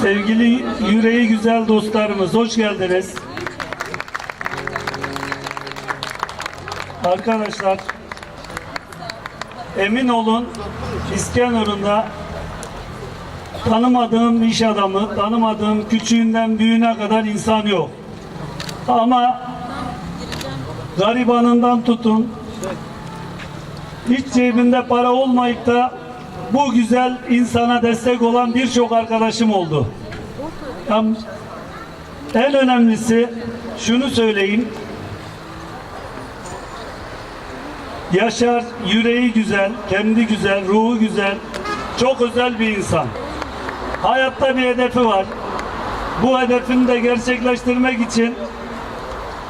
Sevgili yüreği güzel dostlarımız hoş geldiniz. Arkadaşlar emin olun İskenderun'da tanımadığım iş adamı, tanımadığım küçüğünden büyüğüne kadar insan yok. Ama garibanından tutun, hiç cebinde para olmayıp da bu güzel insana destek olan birçok arkadaşım oldu. En önemlisi şunu söyleyeyim. Yaşar yüreği güzel, kendi güzel, ruhu güzel, çok özel bir insan. Hayatta bir hedefi var. Bu hedefini de gerçekleştirmek için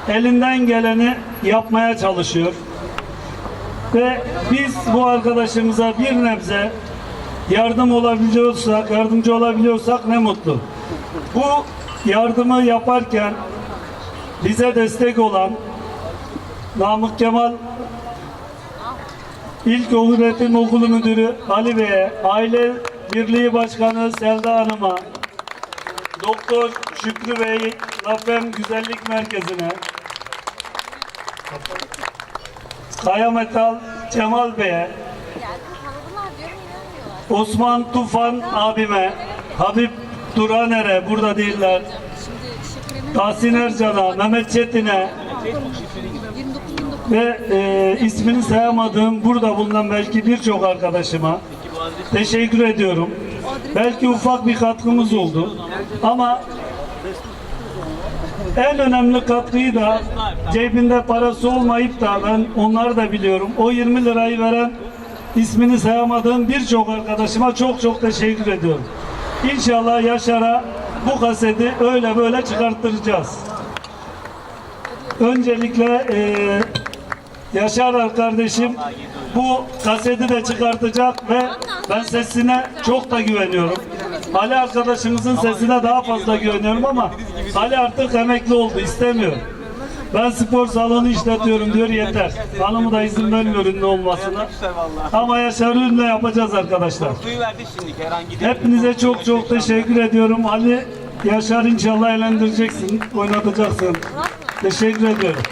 elinden geleni yapmaya çalışıyor. Ve biz bu arkadaşımıza bir nebze yardım olabiliyorsak, yardımcı olabiliyorsak ne mutlu. Bu yardımı yaparken bize destek olan Namık Kemal İlk Öğretim Okulu Müdürü Ali Bey'e, Aile Birliği Başkanı Selda Hanım'a, Doktor Şükrü Bey, Lafem Güzellik Merkezi'ne, Kaya Metal Cemal Bey'e, Osman Tufan abime, Habib Duraner'e burada değiller, Tahsin Ercan'a, Mehmet Çetin'e ve e, ismini sayamadığım burada bulunan belki birçok arkadaşıma teşekkür ediyorum. Belki ufak bir katkımız oldu ama en önemli katkıyı da cebinde parası olmayıp da ben onları da biliyorum. O 20 lirayı veren ismini sayamadığım birçok arkadaşıma çok çok teşekkür ediyorum. İnşallah Yaşar'a bu kaseti öyle böyle çıkarttıracağız. Öncelikle e, Yaşar kardeşim bu kaseti de çıkartacak ve ben sesine çok da güveniyorum. Ali arkadaşımızın sesine daha fazla güveniyorum ama Ali artık emekli oldu istemiyor. Ben spor salonu işletiyorum diyor yeter. Hanımı da izin vermiyor ünlü olmasına. Ama Yaşar ünlü yapacağız arkadaşlar. Hepinize çok çok teşekkür ediyorum. Ali Yaşar inşallah eğlendireceksin, oynatacaksın. Teşekkür ediyorum.